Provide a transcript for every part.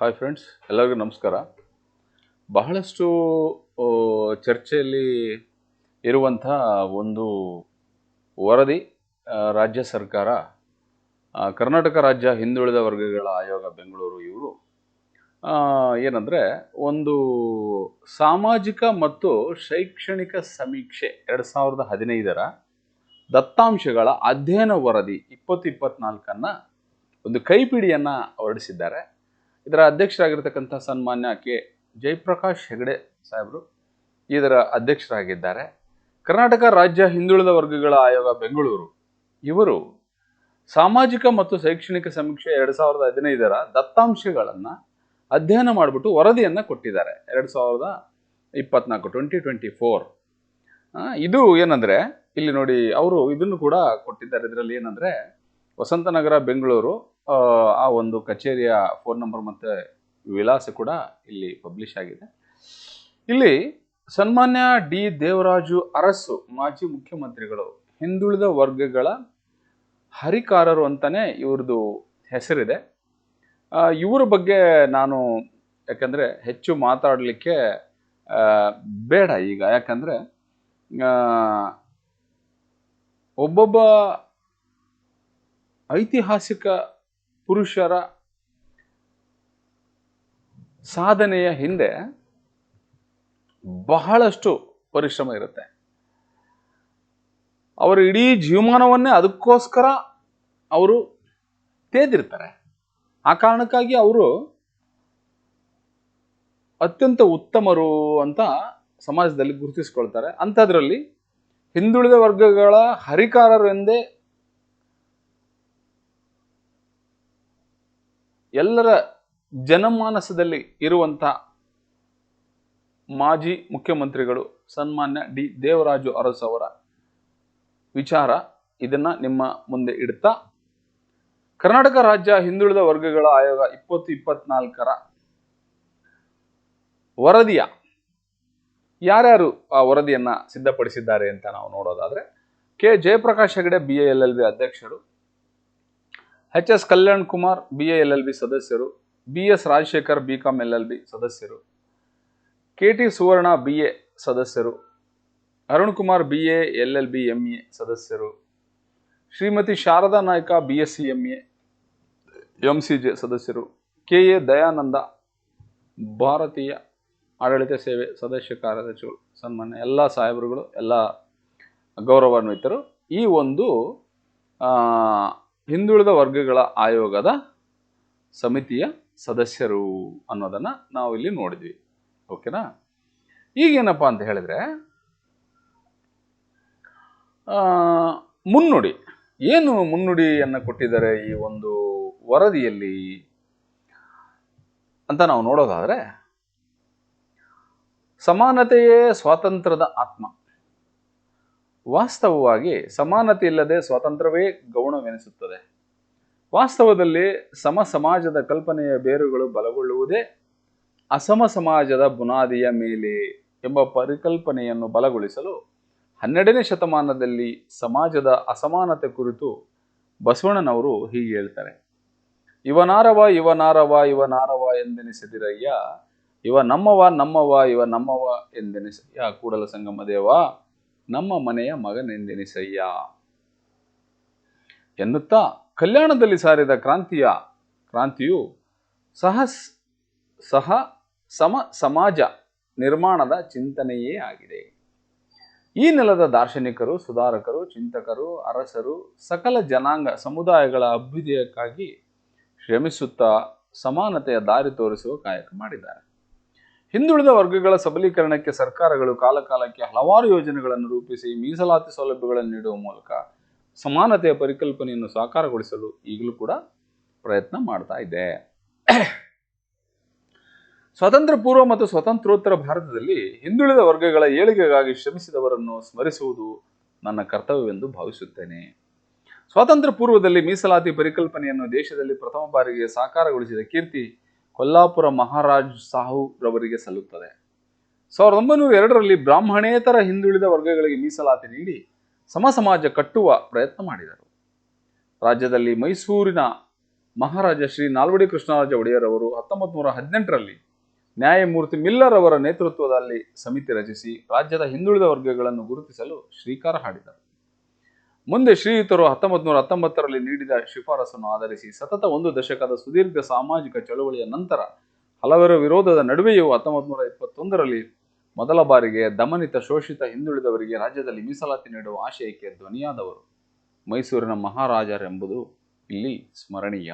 Hi friends ಎಲ್ಲರಿಗೂ ನಮಸ್ಕಾರ. ಬಹಳಷ್ಟು ಚರ್ಚೆಯಲ್ಲಿ ಇರುವಂಥ ಒಂದು ವರದಿ ರಾಜ್ಯ ಸರ್ಕಾರ ಕರ್ನಾಟಕ ರಾಜ್ಯ ಹಿಂದುಳಿದ ವರ್ಗಗಳ ಆಯೋಗ, ಬೆಂಗಳೂರು ಇವರು ಏನಂದರೆ ಒಂದು ಸಾಮಾಜಿಕ ಮತ್ತು ಶೈಕ್ಷಣಿಕ ಸಮೀಕ್ಷೆ ಎರಡು ಸಾವಿರದ ಹದಿನೈದರ ದತ್ತಾಂಶಗಳ ಅಧ್ಯಯನ ವರದಿ ಇಪ್ಪತ್ತು ಇಪ್ಪತ್ನಾಲ್ಕನ್ನು ಒಂದು ಕೈಪಿಡಿಯನ್ನು ಹೊರಡಿಸಿದ್ದಾರೆ. ಇದರ ಅಧ್ಯಕ್ಷರಾಗಿರ್ತಕ್ಕಂಥ ಸನ್ಮಾನ್ಯ ಕೆ ಜಯಪ್ರಕಾಶ್ ಹೆಗಡೆ ಸಾಹೇಬರು ಇದರ ಅಧ್ಯಕ್ಷರಾಗಿದ್ದಾರೆ. ಕರ್ನಾಟಕ ರಾಜ್ಯ ಹಿಂದುಳಿದ ವರ್ಗಗಳ ಆಯೋಗ ಬೆಂಗಳೂರು. ಇವರು ಸಾಮಾಜಿಕ ಮತ್ತು ಶೈಕ್ಷಣಿಕ ಸಮೀಕ್ಷೆ ಎರಡು ಸಾವಿರದ ಹದಿನೈದರ ದತ್ತಾಂಶಗಳನ್ನು ಅಧ್ಯಯನ ಮಾಡಿಬಿಟ್ಟು ವರದಿಯನ್ನು ಕೊಟ್ಟಿದ್ದಾರೆ. ಎರಡು ಸಾವಿರದ ಇಪ್ಪತ್ನಾಲ್ಕು ಟ್ವೆಂಟಿ ಟ್ವೆಂಟಿ ಫೋರ್ ಇದು ಏನಂದರೆ, ಇಲ್ಲಿ ನೋಡಿ, ಅವರು ಇದನ್ನು ಕೂಡ ಕೊಟ್ಟಿದ್ದಾರೆ. ಇದರಲ್ಲಿ ಏನಂದರೆ, ವಸಂತನಗರ, ಬೆಂಗಳೂರು ಆ, ಒಂದು ಕಚೇರಿಯ ಫೋನ್ ನಂಬರ್ ಮತ್ತು ವಿಳಾಸ ಕೂಡ ಇಲ್ಲಿ ಪಬ್ಲಿಷ್ ಆಗಿದೆ. ಇಲ್ಲಿ ಸನ್ಮಾನ್ಯ ಡಿ ದೇವರಾಜು ಅರಸು ಮಾಜಿ ಮುಖ್ಯಮಂತ್ರಿಗಳು ಹಿಂದುಳಿದ ವರ್ಗಗಳ ಹರಿಕಾರರು ಅಂತಲೇ ಇವ್ರದ್ದು ಹೆಸರಿದೆ. ಇವರ ಬಗ್ಗೆ ನಾನು ಯಾಕಂದರೆ ಹೆಚ್ಚು ಮಾತಾಡಲಿಕ್ಕೆ ಬೇಡ ಈಗ. ಯಾಕಂದರೆ ಒಬ್ಬೊಬ್ಬ ಐತಿಹಾಸಿಕ ಪುರುಷರ ಸಾಧನೆಯ ಹಿಂದೆ ಬಹಳಷ್ಟು ಪರಿಶ್ರಮ ಇರುತ್ತೆ. ಅವರು ಇಡೀ ಜೀವಮಾನವನ್ನೇ ಅದಕ್ಕೋಸ್ಕರ ಅವರು ತೇದಿರ್ತಾರೆ ಆ ಕಾರಣಕ್ಕಾಗಿ ಅವರು ಅತ್ಯಂತ ಉತ್ತಮರು ಅಂತ ಸಮಾಜದಲ್ಲಿ ಗುರುತಿಸ್ಕೊಳ್ತಾರೆ. ಅಂಥದ್ರಲ್ಲಿ ಹಿಂದುಳಿದ ವರ್ಗಗಳ ಹರಿಕಾರರು ಎಂದೇ ಎಲ್ಲರ ಜನಮಾನಸದಲ್ಲಿ ಇರುವಂಥ ಮಾಜಿ ಮುಖ್ಯಮಂತ್ರಿಗಳು ಸನ್ಮಾನ್ಯ ಡಿ ದೇವರಾಜು ಅರಸ್ ಅವರ ವಿಚಾರ ಇದನ್ನ ನಿಮ್ಮ ಮುಂದೆ ಇಡ್ತಾ. ಕರ್ನಾಟಕ ರಾಜ್ಯ ಹಿಂದುಳಿದ ವರ್ಗಗಳ ಆಯೋಗ ಇಪ್ಪತ್ತು ಇಪ್ಪತ್ನಾಲ್ಕರ ವರದಿಯ ಯಾರ್ಯಾರು ಆ ವರದಿಯನ್ನ ಸಿದ್ಧಪಡಿಸಿದ್ದಾರೆ ಅಂತ ನಾವು ನೋಡೋದಾದ್ರೆ K. Jayaprakash Hegde, B. L. L. B. ಅಧ್ಯಕ್ಷರು H S Kalyan Kumar B A L L B ಸದಸ್ಯರು B S Rajashekhar B com L L B ಸದಸ್ಯರು K T Suvarna B A ಸದಸ್ಯರು, Arun Kumar B A L L B M A ಸದಸ್ಯರು, Shrimati Sharada Naik B S C M A M C J ಸದಸ್ಯರು K A Dayananda ಭಾರತೀಯ ಆಡಳಿತ ಸೇವೆ ಸದಸ್ಯ ಕಾರ್ಯದರ್ಶಿಗಳು, ಸನ್ಮಾನ್ಯ ಎಲ್ಲ ಸಾಹೇಬರುಗಳು, ಎಲ್ಲ ಗೌರವಾನ್ವಿತರು. ಈ ಒಂದು ಹಿಂದುಳಿದ ವರ್ಗಗಳ ಆಯೋಗದ ಸಮಿತಿಯ ಸದಸ್ಯರು ಅನ್ನೋದನ್ನ ನಾವು ಇಲ್ಲಿ ನೋಡಿದ್ವಿ. ಓಕೆನಾ? ಈಗೇನಪ್ಪ ಅಂತ ಹೇಳಿದ್ರೆ ಮುನ್ನುಡಿ. ಏನು ಮುನ್ನುಡಿಯನ್ನು ಕೊಟ್ಟಿದ್ದಾರೆ ಈ ಒಂದು ವರದಿಯಲ್ಲಿ ಅಂತ ನಾವು ನೋಡೋದಾದ್ರೆ, ಸಮಾನತೆಯೇ ಸ್ವಾತಂತ್ರ್ಯದ ಆತ್ಮ. ವಾಸ್ತವವಾಗಿ ಸಮಾನತೆ ಇಲ್ಲದೆ ಸ್ವಾತಂತ್ರ್ಯವೇ ಗೌಣವೆನಿಸುತ್ತದೆ. ವಾಸ್ತವದಲ್ಲಿ ಸಮ ಸಮಾಜದ ಕಲ್ಪನೆಯ ಬೇರುಗಳು ಬಲಗೊಳ್ಳುವುದೇ ಅಸಮ ಸಮಾಜದ ಬುನಾದಿಯ ಮೇಲೆ ಎಂಬ ಪರಿಕಲ್ಪನೆಯನ್ನು ಬಲಗೊಳಿಸಲು ಹನ್ನೆರಡನೇ ಶತಮಾನದಲ್ಲಿ ಸಮಾಜದ ಅಸಮಾನತೆ ಕುರಿತು ಬಸವಣ್ಣನವರು ಹೀಗೆ ಹೇಳ್ತಾರೆ. ಇವನಾರವ ಇವನಾರವ ಇವನಾರವ ಎಂದೆನಿಸಿದಿರಯ್ಯ. ಇವ ನಮ್ಮವ ನಮ್ಮವ, ಇವ ನಮ್ಮವ ಎಂದೆನಿಸಯ್ಯ. ಕೂಡಲ ಸಂಗಮ ದೇವ. ನಮ್ಮ ಮನೆಯ ಮಗನೆಂದೆನಿಸಯ್ಯ ಎನ್ನುತ್ತಾ ಕಲ್ಯಾಣದಲ್ಲಿ ಸಾರಿದ ಕ್ರಾಂತಿಯ, ಕ್ರಾಂತಿಯು ಸಹ ಸಹ ಸಮ ಸಮಾಜ ನಿರ್ಮಾಣದ ಚಿಂತನೆಯೇ ಆಗಿದೆ. ಈ ನೆಲದ ದಾರ್ಶನಿಕರು, ಸುಧಾರಕರು, ಚಿಂತಕರು, ಅರಸರು ಸಕಲ ಜನಾಂಗ ಸಮುದಾಯಗಳ ಅಭ್ಯುದಯಕ್ಕಾಗಿ ಶ್ರಮಿಸುತ್ತಾ ಸಮಾನತೆಯ ದಾರಿ ತೋರಿಸುವ ಕಾಯಕ ಮಾಡಿದ್ದಾರೆ. ಹಿಂದುಳಿದ ವರ್ಗಗಳ ಸಬಲೀಕರಣಕ್ಕೆ ಸರ್ಕಾರಗಳು ಕಾಲಕಾಲಕ್ಕೆ ಹಲವಾರು ಯೋಜನೆಗಳನ್ನು ರೂಪಿಸಿ ಮೀಸಲಾತಿ ಸೌಲಭ್ಯಗಳನ್ನು ನೀಡುವ ಮೂಲಕ ಸಮಾನತೆಯ ಪರಿಕಲ್ಪನೆಯನ್ನು ಸಾಕಾರಗೊಳಿಸಲು ಈಗಲೂ ಕೂಡ ಪ್ರಯತ್ನ ಮಾಡ್ತಾ ಇದೆ. ಸ್ವಾತಂತ್ರ್ಯ ಪೂರ್ವ ಮತ್ತು ಸ್ವತಂತ್ರೋತ್ತರ ಭಾರತದಲ್ಲಿ ಹಿಂದುಳಿದ ವರ್ಗಗಳ ಏಳಿಗೆಗಾಗಿ ಶ್ರಮಿಸಿದವರನ್ನು ಸ್ಮರಿಸುವುದು ನನ್ನ ಕರ್ತವ್ಯವೆಂದು ಭಾವಿಸುತ್ತೇನೆ. ಸ್ವಾತಂತ್ರ್ಯ ಪೂರ್ವದಲ್ಲಿ ಮೀಸಲಾತಿ ಪರಿಕಲ್ಪನೆಯನ್ನು ದೇಶದಲ್ಲಿ ಪ್ರಥಮ ಬಾರಿಗೆ ಸಾಕಾರಗೊಳಿಸಿದ ಕೀರ್ತಿ ಕೊಲ್ಲಾಪುರ ಮಹಾರಾಜ್ ಸಾಹು ರವರಿಗೆ ಸಲ್ಲುತ್ತದೆ. ಸಾವಿರದ ಒಂಬೈನೂರ ಎರಡರಲ್ಲಿ ಬ್ರಾಹ್ಮಣೇತರ ಹಿಂದುಳಿದ ವರ್ಗಗಳಿಗೆ ಮೀಸಲಾತಿ ನೀಡಿ ಸಮ ಸಮಾಜ ಕಟ್ಟುವ ಪ್ರಯತ್ನ ಮಾಡಿದರು. ರಾಜ್ಯದಲ್ಲಿ ಮೈಸೂರಿನ ಮಹಾರಾಜ ಶ್ರೀ ನಾಲ್ವಡಿ ಕೃಷ್ಣರಾಜ ಒಡೆಯರ್ ಅವರು ಹತ್ತೊಂಬತ್ತು ನೂರ ಹದಿನೆಂಟರಲ್ಲಿ ನ್ಯಾಯಮೂರ್ತಿ ಮಿಲ್ಲರ್ ಅವರ ನೇತೃತ್ವದಲ್ಲಿ ಸಮಿತಿ ರಚಿಸಿ ರಾಜ್ಯದ ಹಿಂದುಳಿದ ವರ್ಗಗಳನ್ನು ಗುರುತಿಸಲು ಶ್ರೀಕಾರ ಹಾಡಿದರು. ಮುಂದೆ ಶ್ರೀಯುತರು ಹತ್ತೊಂಬತ್ತು ನೂರ ಹತ್ತೊಂಬತ್ತರಲ್ಲಿ ನೀಡಿದ ಶಿಫಾರಸನ್ನು ಆಧರಿಸಿ ಸತತ ಒಂದು ದಶಕದ ಸುದೀರ್ಘ ಸಾಮಾಜಿಕ ಚಳವಳಿಯ ನಂತರ ಹಲವರ ವಿರೋಧದ ನಡುವೆಯೂ ಹತ್ತೊಂಬತ್ತು ನೂರ ಇಪ್ಪತ್ತೊಂದರಲ್ಲಿ ಮೊದಲ ಬಾರಿಗೆ ದಮನಿತ ಶೋಷಿತ ಹಿಂದುಳಿದವರಿಗೆ ರಾಜ್ಯದಲ್ಲಿ ಮೀಸಲಾತಿ ನೀಡುವ ಆಶಯಕ್ಕೆ ಧ್ವನಿಯಾದವರು. ಮೈಸೂರಿನ ಮಹಾರಾಜರೆಂಬುದು ಇಲ್ಲಿ ಸ್ಮರಣೀಯ.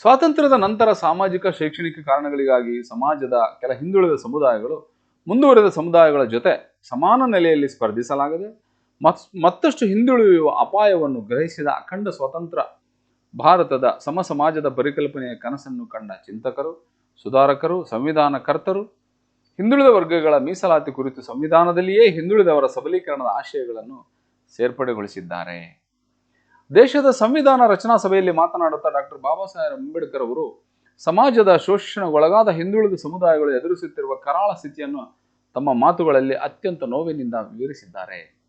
ಸ್ವಾತಂತ್ರ್ಯದ ನಂತರ ಸಾಮಾಜಿಕ, ಶೈಕ್ಷಣಿಕ ಕಾರಣಗಳಿಗಾಗಿ ಸಮಾಜದ ಕೆಲ ಹಿಂದುಳಿದ ಸಮುದಾಯಗಳು, ಮುಂದುವರೆದ ಸಮುದಾಯಗಳ ಜೊತೆ ಸಮಾನ ನೆಲೆಯಲ್ಲಿ ಸ್ಪರ್ಧಿಸಲಾಗದೆ ಮತ್ ಮತ್ತಷ್ಟು ಹಿಂದುಳಿಯುವ ಅಪಾಯವನ್ನು ಗ್ರಹಿಸಿದ ಅಖಂಡ ಸ್ವತಂತ್ರ ಭಾರತದ ಸಮ ಸಮಾಜದ ಪರಿಕಲ್ಪನೆಯ ಕನಸನ್ನು ಕಂಡ ಚಿಂತಕರು, ಸುಧಾರಕರು, ಸಂವಿಧಾನಕರ್ತರು, ಹಿಂದುಳಿದ ವರ್ಗಗಳ ಮೀಸಲಾತಿ ಕುರಿತು ಸಂವಿಧಾನದಲ್ಲಿಯೇ ಹಿಂದುಳಿದವರ ಸಬಲೀಕರಣದ ಆಶಯಗಳನ್ನು ಸೇರ್ಪಡೆಗೊಳಿಸಿದ್ದಾರೆ. ದೇಶದ ಸಂವಿಧಾನ ರಚನಾ ಸಭೆಯಲ್ಲಿ ಮಾತನಾಡುತ್ತಾ ಡಾಕ್ಟರ್ ಬಾಬಾ ಸಾಹೇಬ್ ಅಂಬೇಡ್ಕರ್ ಅವರು, ಸಮಾಜದ ಶೋಷಣೆಗೊಳಗಾದ ಹಿಂದುಳಿದ ಸಮುದಾಯಗಳು ಎದುರಿಸುತ್ತಿರುವ ಕರಾಳ ಸ್ಥಿತಿಯನ್ನು ತಮ್ಮ ಮಾತುಗಳಲ್ಲಿ ಅತ್ಯಂತ ನೋವಿನಿಂದ ವಿವರಿಸಿದ್ದಾರೆ.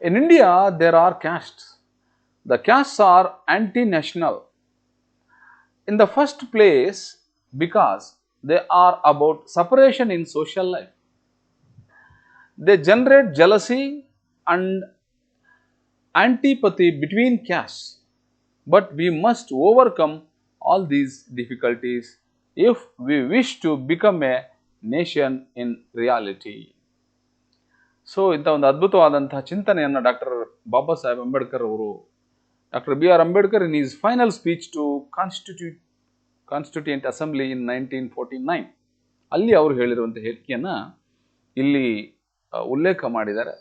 In India, there are castes. The castes are anti-national. In the first place, because they are about separation in social life. They generate jealousy and antipathy between castes. But we must overcome all these difficulties if we wish to become a nation in reality. So ಇಂಥ ಒಂದು ಅದ್ಭುತವಾದಂತಹ ಚಿಂತನೆಯನ್ನು doctor Baba Saheb Ambedkar ಅವರು, doctor B R Ambedkar in his final speech to constitute constituent assembly in nineteen forty nine ಅಲ್ಲಿ ಅವರು ಹೇಳಿರುವಂಥ ಹೇಳಿಕೆಯನ್ನು ಇಲ್ಲಿ ಉಲ್ಲೇಖ ಮಾಡಿದ್ದಾರೆ.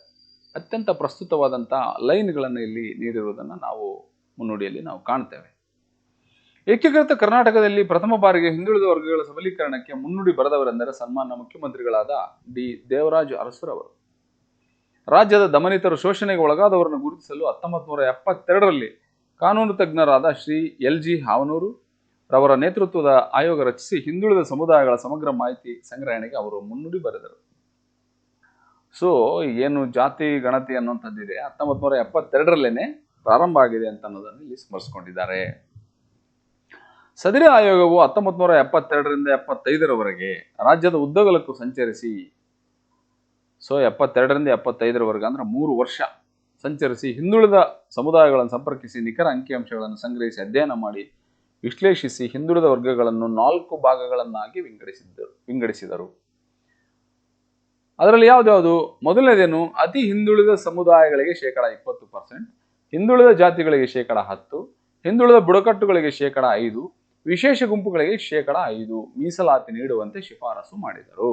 ಅತ್ಯಂತ ಪ್ರಸ್ತುತವಾದಂಥ ಲೈನ್ಗಳನ್ನು ಇಲ್ಲಿ ನೀಡಿರುವುದನ್ನು ನಾವು ಮುನ್ನುಡಿಯಲ್ಲಿ ನಾವು ಕಾಣ್ತೇವೆ. ಏಕೀಕೃತ ಕರ್ನಾಟಕದಲ್ಲಿ ಪ್ರಥಮ ಬಾರಿಗೆ ಹಿಂದುಳಿದ ವರ್ಗಗಳ ಸಬಲೀಕರಣಕ್ಕೆ ಮುನ್ನುಡಿ ಬರೆದವರೆಂದರೆ ಸನ್ಮಾನ್ಯ ಮುಖ್ಯಮಂತ್ರಿಗಳಾದ ಡಿ ದೇವರಾಜು ಅರಸುರವರು. ರಾಜ್ಯದ ದಮನಿತರು ಶೋಷಣೆಗೆ ಒಳಗಾದವರನ್ನು ಗುರುತಿಸಲು ಹತ್ತೊಂಬತ್ತು ನೂರ ಎಪ್ಪತ್ತೆರಡರಲ್ಲಿ ಕಾನೂನು ತಜ್ಞರಾದ ಶ್ರೀ ಎಲ್ ಜಿ ಹಾವನೂರು ರವರ ನೇತೃತ್ವದ ಆಯೋಗ ರಚಿಸಿ ಹಿಂದುಳಿದ ಸಮುದಾಯಗಳ ಸಮಗ್ರ ಮಾಹಿತಿ ಸಂಗ್ರಹಣೆಗೆ ಅವರು ಮುನ್ನುಡಿ ಬರೆದರು. ಸೊ ಏನು ಜಾತಿ, ಗಣತಿ ಅನ್ನುವಂಥದ್ದಿದೆ. ಹತ್ತೊಂಬತ್ತು ನೂರ ಎಪ್ಪತ್ತೆರಡರಲ್ಲೇನೆ ಪ್ರಾರಂಭ ಆಗಿದೆ ಅಂತ ಅನ್ನೋದನ್ನು ಇಲ್ಲಿ ಸ್ಮರಿಸಿಕೊಂಡಿದ್ದಾರೆ. ಸದರಿ ಆಯೋಗವು ಹತ್ತೊಂಬತ್ತು ನೂರ ಎಪ್ಪತ್ತೆರಡರಿಂದ ಎಪ್ಪತ್ತೈದರವರೆಗೆ ರಾಜ್ಯದ ಉದ್ದಗಲಕ್ಕೂ ಸಂಚರಿಸಿ ಸೊ ಎಪ್ಪತ್ತೆರಡರಿಂದ ಎಪ್ಪತ್ತೈದರವರೆಗೆ ಅಂದರೆ ಮೂರು ವರ್ಷ ಸಂಚರಿಸಿ ಹಿಂದುಳಿದ ಸಮುದಾಯಗಳನ್ನು ಸಂಪರ್ಕಿಸಿ ನಿಖರ ಅಂಕಿಅಂಶಗಳನ್ನು ಸಂಗ್ರಹಿಸಿ ಅಧ್ಯಯನ ಮಾಡಿ ವಿಶ್ಲೇಷಿಸಿ ಹಿಂದುಳಿದ ವರ್ಗಗಳನ್ನು ನಾಲ್ಕು ಭಾಗಗಳನ್ನಾಗಿ ವಿಂಗಡಿಸಿದ್ದರು, ವಿಂಗಡಿಸಿದರು. ಅದರಲ್ಲಿ ಯಾವುದ್ಯಾವುದು ಮೊದಲನೇದೇನು? ಅತಿ ಹಿಂದುಳಿದ ಸಮುದಾಯಗಳಿಗೆ ಶೇಕಡ ಇಪ್ಪತ್ತು ಪರ್ಸೆಂಟ್, ಹಿಂದುಳಿದ ಜಾತಿಗಳಿಗೆ ಶೇಕಡ ಹತ್ತು, ಹಿಂದುಳಿದ ಬುಡಕಟ್ಟುಗಳಿಗೆ ಶೇಕಡ ಐದು, ವಿಶೇಷ ಗುಂಪುಗಳಿಗೆ ಶೇಕಡ ಐದು ಮೀಸಲಾತಿ ನೀಡುವಂತೆ ಶಿಫಾರಸು ಮಾಡಿದರು.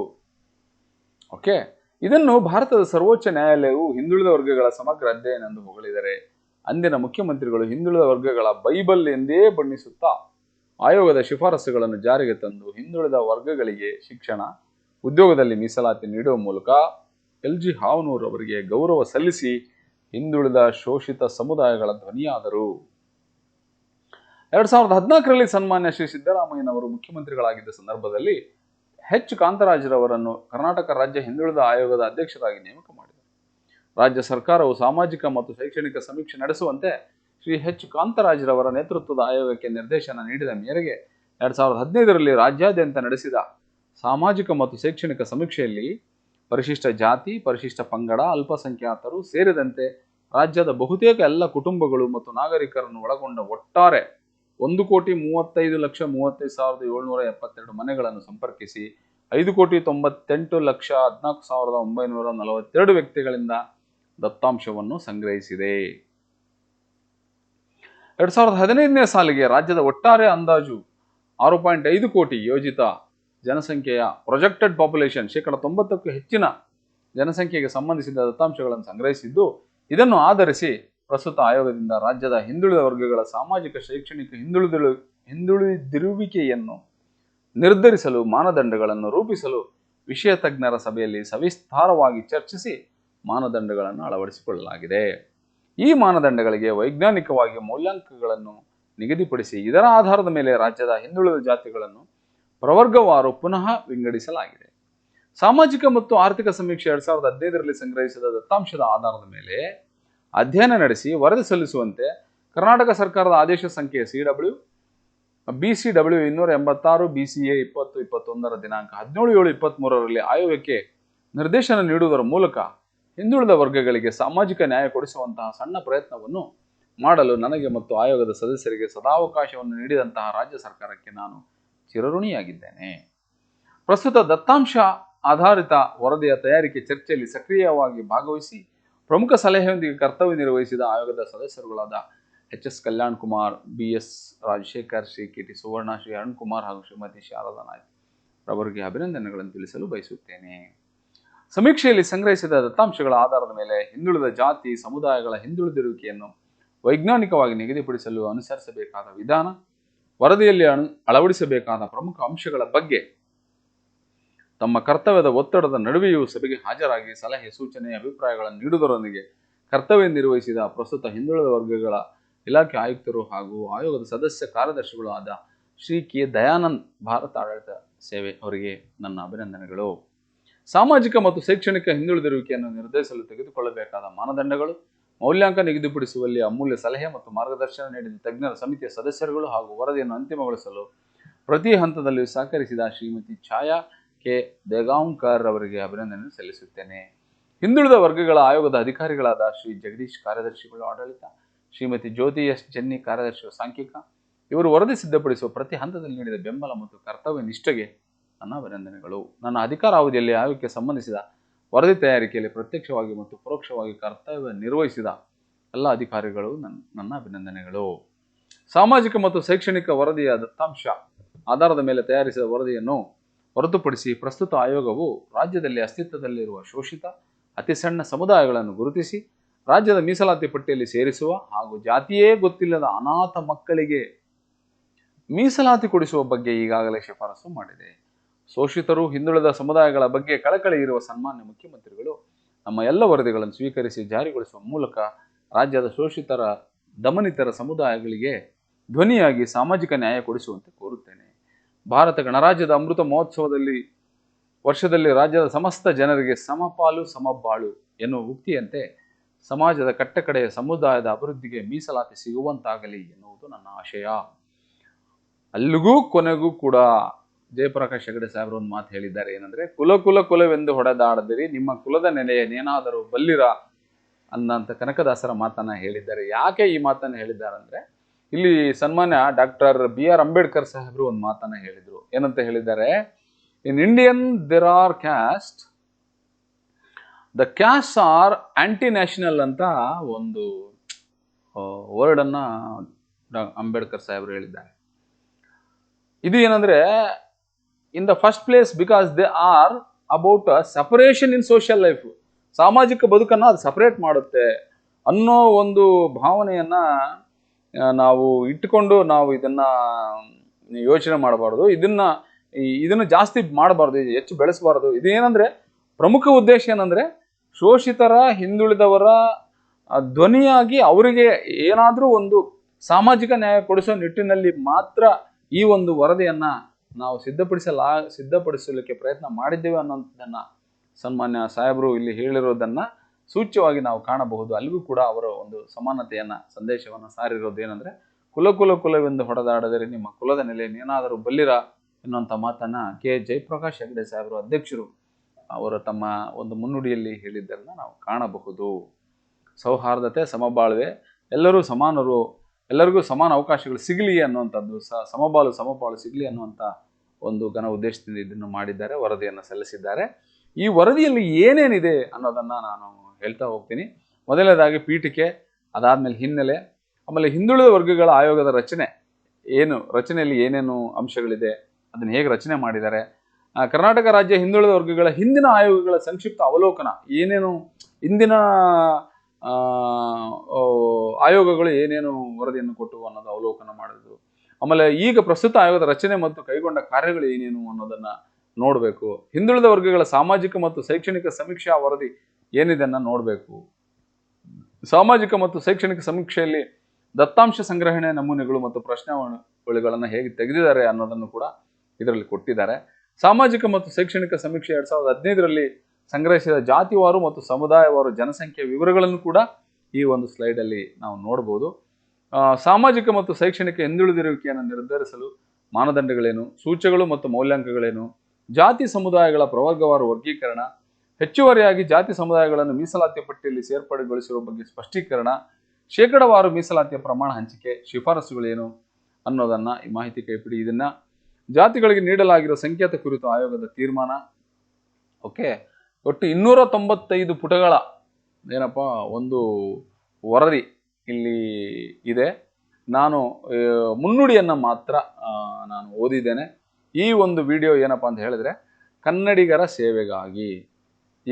ಓಕೆ? ಇದನ್ನು ಭಾರತದ ಸರ್ವೋಚ್ಚ ನ್ಯಾಯಾಲಯವು ಹಿಂದುಳಿದ ವರ್ಗಗಳ ಸಮಗ್ರ ಅಧ್ಯಯನ ಎಂದು ಹೊಗಳಿದರೆ ಅಂದಿನ ಮುಖ್ಯಮಂತ್ರಿಗಳು ಹಿಂದುಳಿದ ವರ್ಗಗಳ ಬೈಬಲ್ ಎಂದೇ ಬಣ್ಣಿಸುತ್ತಾ ಆಯೋಗದ ಶಿಫಾರಸುಗಳನ್ನು ಜಾರಿಗೆ ತಂದು ಹಿಂದುಳಿದ ವರ್ಗಗಳಿಗೆ ಶಿಕ್ಷಣ, ಉದ್ಯೋಗದಲ್ಲಿ ಮೀಸಲಾತಿ ನೀಡುವ ಮೂಲಕ ಎಲ್ ಜಿ ಹಾವನೂರ್ ಅವರಿಗೆ ಗೌರವ ಸಲ್ಲಿಸಿ ಹಿಂದುಳಿದ ಶೋಷಿತ ಸಮುದಾಯಗಳ ಧ್ವನಿಯಾದರು. ಎರಡ್ ಸಾವಿರದ ಹದಿನಾಲ್ಕರಲ್ಲಿ ಸನ್ಮಾನ್ಯ ಶ್ರೀ ಸಿದ್ದರಾಮಯ್ಯನವರು ಮುಖ್ಯಮಂತ್ರಿಗಳಾಗಿದ್ದ ಸಂದರ್ಭದಲ್ಲಿ ಎಚ್ ಕಾಂತರಾಜ್ರವರನ್ನು ಕರ್ನಾಟಕ ರಾಜ್ಯ ಹಿಂದುಳಿದ ಆಯೋಗದ ಅಧ್ಯಕ್ಷರಾಗಿ ನೇಮಕ ಮಾಡಿದರು. ರಾಜ್ಯ ಸರ್ಕಾರವು ಸಾಮಾಜಿಕ ಮತ್ತು ಶೈಕ್ಷಣಿಕ ಸಮೀಕ್ಷೆ ನಡೆಸುವಂತೆ ಶ್ರೀ ಎಚ್ ಕಾಂತರಾಜ್ರವರ ನೇತೃತ್ವದ ಆಯೋಗಕ್ಕೆ ನಿರ್ದೇಶನ ನೀಡಿದ ಮೇರೆಗೆ ಎರಡ್ ಸಾವಿರದ ಹದಿನೈದರಲ್ಲಿ ರಾಜ್ಯಾದ್ಯಂತ ನಡೆಸಿದ ಸಾಮಾಜಿಕ ಮತ್ತು ಶೈಕ್ಷಣಿಕ ಸಮೀಕ್ಷೆಯಲ್ಲಿ ಪರಿಶಿಷ್ಟ ಜಾತಿ, ಪರಿಶಿಷ್ಟ ಪಂಗಡ, ಅಲ್ಪಸಂಖ್ಯಾತರು ಸೇರಿದಂತೆ ರಾಜ್ಯದ ಬಹುತೇಕ ಎಲ್ಲ ಕುಟುಂಬಗಳು ಮತ್ತು ನಾಗರಿಕರನ್ನು ಒಳಗೊಂಡ ಒಟ್ಟಾರೆ ಒಂದು ಕೋಟಿ ಮೂವತ್ತೈದು ಲಕ್ಷ ಮೂವತ್ತೈದು ಸಾವಿರದ ಏಳ್ನೂರ ಎಪ್ಪತ್ತೆರಡು ಮನೆಗಳನ್ನು ಸಂಪರ್ಕಿಸಿ, ಐದು ಕೋಟಿ ತೊಂಬತ್ತೆಂಟು ಲಕ್ಷ ಹದಿನಾಲ್ಕು ಸಾವಿರದ ಒಂಬೈನೂರ ನಲವತ್ತೆರಡು ವ್ಯಕ್ತಿಗಳಿಂದ ದತ್ತಾಂಶವನ್ನು ಸಂಗ್ರಹಿಸಿದೆ. ಎರಡ್ ಸಾವಿರದ ಹದಿನೈದನೇ ಸಾಲಿಗೆ ರಾಜ್ಯದ ಒಟ್ಟಾರೆ ಅಂದಾಜು ಆರು ಪಾಯಿಂಟ್ ಐದು ಕೋಟಿ ಯೋಜಿತ ಜನಸಂಖ್ಯೆಯ ಪ್ರೊಜೆಕ್ಟೆಡ್ ಪಾಪ್ಯುಲೇಷನ್ ಶೇಕಡ ತೊಂಬತ್ತಕ್ಕೂ ಹೆಚ್ಚಿನ ಜನಸಂಖ್ಯೆಗೆ ಸಂಬಂಧಿಸಿದ ದತ್ತಾಂಶಗಳನ್ನು ಸಂಗ್ರಹಿಸಿದ್ದು, ಇದನ್ನು ಆಧರಿಸಿ ಪ್ರಸ್ತುತ ಆಯೋಗದಿಂದ ರಾಜ್ಯದ ಹಿಂದುಳಿದ ವರ್ಗಗಳ ಸಾಮಾಜಿಕ, ಶೈಕ್ಷಣಿಕ ಹಿಂದುಳಿದಳು, ಹಿಂದುಳಿದಿರುವಿಕೆಯನ್ನು ನಿರ್ಧರಿಸಲು ಮಾನದಂಡಗಳನ್ನು ರೂಪಿಸಲು ವಿಷಯ ತಜ್ಞರ ಸಭೆಯಲ್ಲಿ ಸವಿಸ್ತಾರವಾಗಿ ಚರ್ಚಿಸಿ ಮಾನದಂಡಗಳನ್ನು ಅಳವಡಿಸಿಕೊಳ್ಳಲಾಗಿದೆ. ಈ ಮಾನದಂಡಗಳಿಗೆ ವೈಜ್ಞಾನಿಕವಾಗಿ ಮೌಲ್ಯಾಂಕಗಳನ್ನು ನಿಗದಿಪಡಿಸಿ ಇದರ ಆಧಾರದ ಮೇಲೆ ರಾಜ್ಯದ ಹಿಂದುಳಿದ ಜಾತಿಗಳನ್ನು ಪ್ರವರ್ಗವಾರು ಪುನಃ ವಿಂಗಡಿಸಲಾಗಿದೆ. ಸಾಮಾಜಿಕ ಮತ್ತು ಆರ್ಥಿಕ ಸಮೀಕ್ಷೆ ಎರಡ್ ಸಾವಿರದ ಹದಿನೈದರಲ್ಲಿ ಸಂಗ್ರಹಿಸಿದ ದತ್ತಾಂಶದ ಆಧಾರದ ಮೇಲೆ ಅಧ್ಯಯನ ನಡೆಸಿ ವರದಿ ಸಲ್ಲಿಸುವಂತೆ ಕರ್ನಾಟಕ ಸರ್ಕಾರದ ಆದೇಶ ಸಂಖ್ಯೆ C W, B C W ಇನ್ನೂರ ಎಂಬತ್ತಾರು, ಬಿ ಸಿ ಎ ಇಪ್ಪತ್ತು, ಇಪ್ಪತ್ತೊಂದರ ದಿನಾಂಕ ಹದಿನೇಳು, ಏಳು ಇಪ್ಪತ್ತ್ಮೂರರಲ್ಲಿ ಆಯೋಗಕ್ಕೆ ನಿರ್ದೇಶನ ನೀಡುವುದರ ಮೂಲಕ ಹಿಂದುಳಿದ ವರ್ಗಗಳಿಗೆ ಸಾಮಾಜಿಕ ನ್ಯಾಯ ಕೊಡಿಸುವಂತಹ ಸಣ್ಣ ಪ್ರಯತ್ನವನ್ನು ಮಾಡಲು ನನಗೆ ಮತ್ತು ಆಯೋಗದ ಸದಸ್ಯರಿಗೆ ಸದಾವಕಾಶವನ್ನು ನೀಡಿದಂತಹ ರಾಜ್ಯ ಸರ್ಕಾರಕ್ಕೆ ನಾನು ಚಿರಋಣಿಯಾಗಿದ್ದೇನೆ. ಪ್ರಸ್ತುತ ದತ್ತಾಂಶ ಆಧಾರಿತ ವರದಿಯ ತಯಾರಿಕೆ ಚರ್ಚೆಯಲ್ಲಿ ಸಕ್ರಿಯವಾಗಿ ಭಾಗವಹಿಸಿ ಪ್ರಮುಖ ಸಲಹೆಯೊಂದಿಗೆ ಕರ್ತವ್ಯ ನಿರ್ವಹಿಸಿದ ಆಯೋಗದ ಸದಸ್ಯರುಗಳಾದ H S Kalyan Kumar B S Rajashekhar, Shri K T Suvarna, Shri Arun Kumar ಹಾಗೂ ಶ್ರೀಮತಿ ಶಾರದಾ ನಾಯ್ಕ್ ರವರಿಗೆ ಅಭಿನಂದನೆಗಳನ್ನು ತಿಳಿಸಲು ಬಯಸುತ್ತೇನೆ. ಸಮೀಕ್ಷೆಯಲ್ಲಿ ಸಂಗ್ರಹಿಸಿದ ದತ್ತಾಂಶಗಳ ಆಧಾರದ ಮೇಲೆ ಹಿಂದುಳಿದ ಜಾತಿ, ಸಮುದಾಯಗಳ ಹಿಂದುಳಿದಿರುವಿಕೆಯನ್ನು ವೈಜ್ಞಾನಿಕವಾಗಿ ನಿಗದಿಪಡಿಸಲು ಅನುಸರಿಸಬೇಕಾದ ವಿಧಾನ, ವರದಿಯಲ್ಲಿ ಅಳವಡಿಸಬೇಕಾದ ಪ್ರಮುಖ ಅಂಶಗಳ ಬಗ್ಗೆ ತಮ್ಮ ಕರ್ತವ್ಯದ ಒತ್ತಡದ ನಡುವೆಯೂ ಸಭೆಗೆ ಹಾಜರಾಗಿ ಸಲಹೆ, ಸೂಚನೆ, ಅಭಿಪ್ರಾಯಗಳನ್ನು ನೀಡುವುದರೊಂದಿಗೆ ಕರ್ತವ್ಯ ನಿರ್ವಹಿಸಿದ ಪ್ರಸ್ತುತ ಹಿಂದುಳಿದ ವರ್ಗಗಳ ಇಲಾಖೆ ಆಯುಕ್ತರು ಹಾಗೂ ಆಯೋಗದ ಸದಸ್ಯ ಕಾರ್ಯದರ್ಶಿಗಳು ಆದ ಶ್ರೀ ಕೆ ದಯಾನಂದ್ ಭಾರತ ಆಡಳಿತ ಸೇವೆ ಅವರಿಗೆ ನನ್ನ ಅಭಿನಂದನೆಗಳು. ಸಾಮಾಜಿಕ ಮತ್ತು ಶೈಕ್ಷಣಿಕ ಹಿಂದುಳಿದಿರುವಿಕೆಯನ್ನು ನಿರ್ಧರಿಸಲು ತೆಗೆದುಕೊಳ್ಳಬೇಕಾದ ಮಾನದಂಡಗಳು, ಮೌಲ್ಯಾಂಕ ನಿಗದಿಪಡಿಸುವಲ್ಲಿ ಅಮೂಲ್ಯ ಸಲಹೆ ಮತ್ತು ಮಾರ್ಗದರ್ಶನ ನೀಡಿದ ತಜ್ಞರ ಸಮಿತಿಯ ಸದಸ್ಯರುಗಳು ಹಾಗೂ ವರದಿಯನ್ನು ಅಂತಿಮಗೊಳಿಸಲು ಪ್ರತಿ ಹಂತದಲ್ಲಿಯೂ ಸಹಕರಿಸಿದ ಶ್ರೀಮತಿ ಛಾಯಾ ಕೆ ದೇಗಾಂವ್ಕರ್ ಅವರಿಗೆ ಅಭಿನಂದನೆ ಸಲ್ಲಿಸುತ್ತೇನೆ. ಹಿಂದುಳಿದ ವರ್ಗಗಳ ಆಯೋಗದ ಅಧಿಕಾರಿಗಳಾದ ಶ್ರೀ ಜಗದೀಶ್ ಕಾರ್ಯದರ್ಶಿಗಳು ಆಡಳಿತ, ಶ್ರೀಮತಿ ಜ್ಯೋತಿ ಎಸ್ ಜನ್ನಿ ಕಾರ್ಯದರ್ಶಿ ಸಾಂಖ್ಯಿಕ, ಇವರು ವರದಿ ಸಿದ್ಧಪಡಿಸುವ ಪ್ರತಿ ಹಂತದಲ್ಲಿ ನೀಡಿದ ಬೆಂಬಲ ಮತ್ತು ಕರ್ತವ್ಯ ನಿಷ್ಠೆಗೆ ನನ್ನ ಅಭಿನಂದನೆಗಳು. ನನ್ನ ಅಧಿಕಾರ ಅವಧಿಯಲ್ಲಿ ಆಯೋಗಕ್ಕೆ ಸಂಬಂಧಿಸಿದ ವರದಿ ತಯಾರಿಕೆಯಲ್ಲಿ ಪ್ರತ್ಯಕ್ಷವಾಗಿ ಮತ್ತು ಪರೋಕ್ಷವಾಗಿ ಕರ್ತವ್ಯ ನಿರ್ವಹಿಸಿದ ಎಲ್ಲ ಅಧಿಕಾರಿಗಳು ನನ್ನ ನನ್ನ ಅಭಿನಂದನೆಗಳು. ಸಾಮಾಜಿಕ ಮತ್ತು ಶೈಕ್ಷಣಿಕ ವರದಿಯ ದತ್ತಾಂಶ, ಆಧಾರದ ಮೇಲೆ ತಯಾರಿಸಿದ ವರದಿಯನ್ನು ಹೊರತುಪಡಿಸಿ ಪ್ರಸ್ತುತ ಆಯೋಗವು ರಾಜ್ಯದಲ್ಲಿ ಅಸ್ತಿತ್ವದಲ್ಲಿರುವ ಶೋಷಿತ, ಅತಿ ಸಣ್ಣ ಸಮುದಾಯಗಳನ್ನು ಗುರುತಿಸಿ, ರಾಜ್ಯದ ಮೀಸಲಾತಿ ಪಟ್ಟಿಯಲ್ಲಿ ಸೇರಿಸುವ ಹಾಗೂ ಜಾತಿಯೇ ಗೊತ್ತಿಲ್ಲದ ಅನಾಥ ಮಕ್ಕಳಿಗೆ ಮೀಸಲಾತಿ ಕೊಡಿಸುವ ಬಗ್ಗೆ ಈಗಾಗಲೇ ಶಿಫಾರಸು ಮಾಡಿದೆ. ಶೋಷಿತರು, ಹಿಂದುಳಿದ ಸಮುದಾಯಗಳ ಬಗ್ಗೆ ಕಳಕಳಿ ಇರುವ ಸನ್ಮಾನ್ಯ ಮುಖ್ಯಮಂತ್ರಿಗಳು ನಮ್ಮ ಎಲ್ಲ ವರದಿಗಳನ್ನು ಸ್ವೀಕರಿಸಿ ಜಾರಿಗೊಳಿಸುವ ಮೂಲಕ ರಾಜ್ಯದ ಶೋಷಿತರ, ದಮನಿತರ ಸಮುದಾಯಗಳಿಗೆ ಧ್ವನಿಯಾಗಿ ಸಾಮಾಜಿಕ ನ್ಯಾಯ ಕೊಡಿಸುವಂತೆ ಕೋರುತ್ತೇನೆ ಭಾರತ ಗಣರಾಜ್ಯದ ಅಮೃತ ಮಹೋತ್ಸವದಲ್ಲಿ ವರ್ಷದಲ್ಲಿ ರಾಜ್ಯದ ಸಮಸ್ತ ಜನರಿಗೆ ಸಮಪಾಲು ಸಮಬಾಳು ಎನ್ನುವ ಉಕ್ತಿಯಂತೆ ಸಮಾಜದ ಕಟ್ಟಕಡೆಯ ಸಮುದಾಯದ ಅಭಿವೃದ್ಧಿಗೆ ಮೀಸಲಾತಿ ಸಿಗುವಂತಾಗಲಿ ಎನ್ನುವುದು ನನ್ನ ಆಶಯ. ಅಲ್ಲಿಗೂ ಕೊನೆಗೂ ಕೂಡ ಜಯಪ್ರಕಾಶ್ ಹೆಗಡೆ ಸಾಹೇಬರು ಒಂದು ಮಾತು ಹೇಳಿದ್ದಾರೆ. ಏನಂದ್ರೆ, ಕುಲ ಕುಲ ಕುಲವೆಂದು ಹೊಡೆದಾಡದಿರಿ, ನಿಮ್ಮ ಕುಲದ ನೆಲೆಯನ್ನೇನಾದರೂ ಬಲ್ಲಿರ? ಅನ್ನಂತ ಕನಕದಾಸರ ಮಾತನ್ನ ಹೇಳಿದ್ದಾರೆ. ಯಾಕೆ ಈ ಮಾತನ್ನ ಹೇಳಿದ್ದಾರೆ ಅಂದ್ರೆ ಇಲ್ಲಿ ಸನ್ಮಾನ್ಯ ಡಾಕ್ಟರ್ ಬಿ ಆರ್ ಅಂಬೇಡ್ಕರ್ ಸಾಹೇಬರು ಒಂದು ಮಾತನ್ನ ಹೇಳಿದ್ರು. ಏನಂತ ಹೇಳಿದ್ದಾರೆ? In Indian there are caste the caste are anti national ಅಂತ ಒಂದು ವರ್ಡ್ ಅನ್ನ ಅಂಬೇಡ್ಕರ್ ಸಾಹೇಬ್ರು ಹೇಳಿದ್ದಾರೆ. ಇದು ಏನಂದ್ರೆ in the first place because they are about separation in social life ಸಾಮಾಜಿಕ ಬದುಕನ್ನು ಅದು ಸಪರೇಟ್ ಮಾಡುತ್ತೆ ಅನ್ನೋ ಒಂದು ಭಾವನೆಯನ್ನ ನಾವು ಇಟ್ಟುಕೊಂಡು ನಾವು ಇದನ್ನ ಯೋಚನೆ ಮಾಡಬಾರ್ದು. ಇದನ್ನ ಇದನ್ನು ಜಾಸ್ತಿ ಮಾಡಬಾರ್ದು ಹೆಚ್ಚು ಬೆಳೆಸಬಾರ್ದು. ಇದೇನಂದರೆ, ಪ್ರಮುಖ ಉದ್ದೇಶ ಏನಂದ್ರೆ, ಶೋಷಿತರ, ಹಿಂದುಳಿದವರ ಧ್ವನಿಯಾಗಿ ಅವರಿಗೆ ಏನಾದರೂ ಒಂದು ಸಾಮಾಜಿಕ ನ್ಯಾಯ ಕೊಡಿಸೋ ನಿಟ್ಟಿನಲ್ಲಿ ಮಾತ್ರ ಈ ಒಂದು ವರದಿಯನ್ನ ನಾವು ಸಿದ್ಧಪಡಿಸಲ, ಸಿದ್ಧಪಡಿಸಲಿಕ್ಕೆ ಪ್ರಯತ್ನ ಮಾಡಿದ್ದೇವೆ ಅನ್ನೋದನ್ನು ಸನ್ಮಾನ್ಯ ಸಾಹೇಬರು ಇಲ್ಲಿ ಹೇಳಿರೋದನ್ನ ಸೂಚ್ಯವಾಗಿ ನಾವು ಕಾಣಬಹುದು, ಅಲ್ಲಿಗೂ ಕೂಡ ಅವರ ಒಂದು ಸಮಾನತೆಯನ್ನ, ಸಂದೇಶವನ್ನ ಸಾರಿರೋದು ಏನಂದ್ರೆ, ಕುಲ ಕುಲ ಕುಲವೆಂದು ಹೊಡೆದಾಡದರೆ, ನಿಮ್ಮ ಕುಲದ ನೆಲೆಯನ್ನೇನಾದರೂ ಬಲ್ಲಿರ ಎನ್ನುವಂಥ ಮಾತನ್ನ ಕೆ. ಜಯಪ್ರಕಾಶ್ ಹೆಗ್ಡೆ ಸಾಹೇಬರು ಅಧ್ಯಕ್ಷರು ಅವರು ತಮ್ಮ ಒಂದು ಮುನ್ನುಡಿಯಲ್ಲಿ ಹೇಳಿದ್ದನ್ನು ನಾವು ಕಾಣಬಹುದು. ಸೌಹಾರ್ದತೆ, ಸಮಬಾಳ್ವೆ, ಎಲ್ಲರೂ ಸಮಾನರು, ಎಲ್ಲರಿಗೂ ಸಮಾನ ಅವಕಾಶಗಳು ಸಿಗಲಿ ಅನ್ನುವಂಥದ್ದು ಸ, ಸಮಬಾಳು ಸಮಬಾಳು ಸಿಗಲಿ ಅನ್ನುವಂಥ ಒಂದು ಘನ ಉದ್ದೇಶದಿಂದ ಇದನ್ನು ಮಾಡಿದ್ದಾರೆ, ವರದಿಯನ್ನು ಸಲ್ಲಿಸಿದ್ದಾರೆ. ಈ ವರದಿಯಲ್ಲಿ ಏನೇನಿದೆ ಅನ್ನೋದನ್ನು ನಾನು ಹೇಳ್ತಾ ಹೋಗ್ತೀನಿ. ಮೊದಲನೇದಾಗಿ ಪೀಠಿಕೆ, ಅದಾದಮೇಲೆ ಹಿನ್ನೆಲೆ, ಆಮೇಲೆ ಹಿಂದುಳಿದ ವರ್ಗಗಳ ಆಯೋಗದ ರಚನೆ. ಏನು, ರಚನೆಯಲ್ಲಿ ಏನೇನು ಅಂಶಗಳಿದೆ, ಅದನ್ನು ಹೇಗೆ ರಚನೆ ಮಾಡಿದ್ದಾರೆ. ಕರ್ನಾಟಕ ರಾಜ್ಯ ಹಿಂದುಳಿದ ವರ್ಗಗಳ ಹಿಂದಿನ ಆಯೋಗಗಳ ಸಂಕ್ಷಿಪ್ತ ಅವಲೋಕನ, ಏನೇನು ಇಂದಿನ ಆಯೋಗಗಳು ಏನೇನು ವರದಿಯನ್ನು ಕೊಟ್ಟು ಅನ್ನೋದು ಅವಲೋಕನ ಮಾಡಿದ್ರು. ಆಮೇಲೆ ಈಗ ಪ್ರಸ್ತುತ ಆಯೋಗದ ರಚನೆ ಮತ್ತು ಕೈಗೊಂಡ ಕಾರ್ಯಗಳು ಏನೇನು ಅನ್ನೋದನ್ನ ನೋಡಬೇಕು. ಹಿಂದುಳಿದ ವರ್ಗಗಳ ಸಾಮಾಜಿಕ ಮತ್ತು ಶೈಕ್ಷಣಿಕ ಸಮೀಕ್ಷಾ ವರದಿ ಏನಿದೆ ಅನ್ನ ನೋಡಬೇಕು. ಸಾಮಾಜಿಕ ಮತ್ತು ಶೈಕ್ಷಣಿಕ ಸಮೀಕ್ಷೆಯಲ್ಲಿ ದತ್ತಾಂಶ ಸಂಗ್ರಹಣೆ ನಮೂನೆಗಳು ಮತ್ತು ಪ್ರಶ್ನಾವಳಿಗಳನ್ನು ಹೇಗೆ ತೆಗೆದಿದ್ದಾರೆ ಅನ್ನೋದನ್ನು ಕೂಡ ಇದರಲ್ಲಿ ಕೊಟ್ಟಿದ್ದಾರೆ. ಸಾಮಾಜಿಕ ಮತ್ತು ಶೈಕ್ಷಣಿಕ ಸಮೀಕ್ಷೆ ಎರಡ್ ಸಾವಿರದ ಹದಿನೈದರಲ್ಲಿ ಸಂಗ್ರಹಿಸಿದ ಜಾತಿವಾರು ಮತ್ತು ಸಮುದಾಯವಾರು ಜನಸಂಖ್ಯೆ ವಿವರಗಳನ್ನು ಕೂಡ ಈ ಒಂದು ಸ್ಲೈಡಲ್ಲಿ ನಾವು ನೋಡ್ಬೋದು. ಸಾಮಾಜಿಕ ಮತ್ತು ಶೈಕ್ಷಣಿಕ ಹಿಂದುಳಿದಿರುವಿಕೆಯನ್ನು ನಿರ್ಧರಿಸಲು ಮಾನದಂಡಗಳೇನು ಸೂಚ್ಯಗಳು ಮತ್ತು ಮೌಲ್ಯಾಂಕಗಳೇನು, ಜಾತಿ ಸಮುದಾಯಗಳ ಪ್ರವರ್ಗವಾರು ವರ್ಗೀಕರಣ ಹೆಚ್ಚುವರಿಯಾಗಿ ಜಾತಿ ಸಮುದಾಯಗಳನ್ನು ಮೀಸಲಾತಿ ಪಟ್ಟಿಯಲ್ಲಿ ಸೇರ್ಪಡೆಗೊಳಿಸಿರುವ ಬಗ್ಗೆ ಸ್ಪಷ್ಟೀಕರಣ, ಶೇಕಡವಾರು ಮೀಸಲಾತಿಯ ಪ್ರಮಾಣ ಹಂಚಿಕೆ ಶಿಫಾರಸುಗಳೇನು ಅನ್ನೋದನ್ನ ಈ ಮಾಹಿತಿ ಕೈಪಿಡಿ. ಇದನ್ನ ಜಾತಿಗಳಿಗೆ ನೀಡಲಾಗಿರುವ ಸಂಖ್ಯಾತ ಕುರಿತು ಆಯೋಗದ ತೀರ್ಮಾನ. ಓಕೆ, ಒಟ್ಟು ಇನ್ನೂರ ತೊಂಬತ್ತೈದು ಪುಟಗಳ ಏನಪ್ಪ, ಒಂದು ವರದಿ ಇಲ್ಲಿ ಇದೆ. ನಾನು ಮುನ್ನುಡಿಯನ್ನು ಮಾತ್ರ ನಾನು ಓದಿದ್ದೇನೆ. ಈ ಒಂದು ವಿಡಿಯೋ ಏನಪ್ಪ ಅಂತ ಹೇಳಿದ್ರೆ, ಕನ್ನಡಿಗರ ಸೇವೆಗಾಗಿ.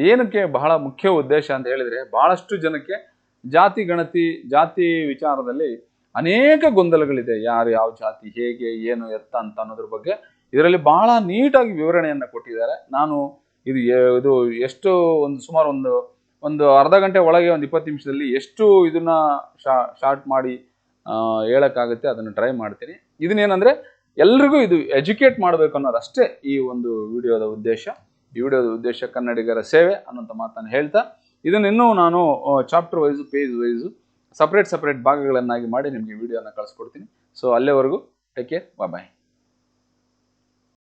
ಏನಕ್ಕೆ ಬಹಳ ಮುಖ್ಯ ಉದ್ದೇಶ ಅಂತ ಹೇಳಿದ್ರೆ ಬಹಳಷ್ಟು ಜನಕ್ಕೆ ಜಾತಿ ಗಣತಿ, ಜಾತಿ ವಿಚಾರದಲ್ಲಿ ಅನೇಕ ಗೊಂದಲಗಳಿದೆ. ಯಾರು ಯಾವ ಜಾತಿ, ಹೇಗೆ, ಏನು, ಎತ್ತ ಅಂತ ಅನ್ನೋದ್ರ ಬಗ್ಗೆ ಇದರಲ್ಲಿ ಬಹಳ ನೀಟಾಗಿ ವಿವರಣೆಯನ್ನು ಕೊಟ್ಟಿದ್ದಾರೆ. ನಾನು ಇದು ಇದು ಎಷ್ಟು ಒಂದು ಸುಮಾರು ಒಂದು ಒಂದು ಅರ್ಧ ಗಂಟೆ ಒಳಗೆ ಒಂದು ಇಪ್ಪತ್ತು ನಿಮಿಷದಲ್ಲಿ ಎಷ್ಟು ಇದನ್ನ ಶಾರ್ಟ್ ಮಾಡಿ ಹೇಳಕ್ಕಾಗುತ್ತೆ ಅದನ್ನು ಟ್ರೈ ಮಾಡ್ತೀನಿ. ಇದನ್ನೇನಂದ್ರೆ ಎಲ್ರಿಗೂ ಇದು ಎಜುಕೇಟ್ ಮಾಡಬೇಕು ಅನ್ನೋದಷ್ಟೇ ಈ ಒಂದು ವಿಡಿಯೋದ ಉದ್ದೇಶ. ಈ ವಿಡಿಯೋದ ಉದ್ದೇಶ ಕನ್ನಡಿಗರ ಸೇವೆ ಅನ್ನೋಂಥ ಮಾತನ್ನು ಹೇಳ್ತಾ ಇದನ್ನಿನ್ನೂ ನಾನು chapter wise page wise separate separate ಭಾಗಗಳನ್ನಾಗಿ ಮಾಡಿ ನಿಮಗೆ ವಿಡಿಯೋನ ಕಳಿಸ್ಕೊಡ್ತೀನಿ. ಸೊ ಅಲ್ಲಿವರೆಗೂ ಟೇಕ್ ಕೇರ್ ಬಾಯ್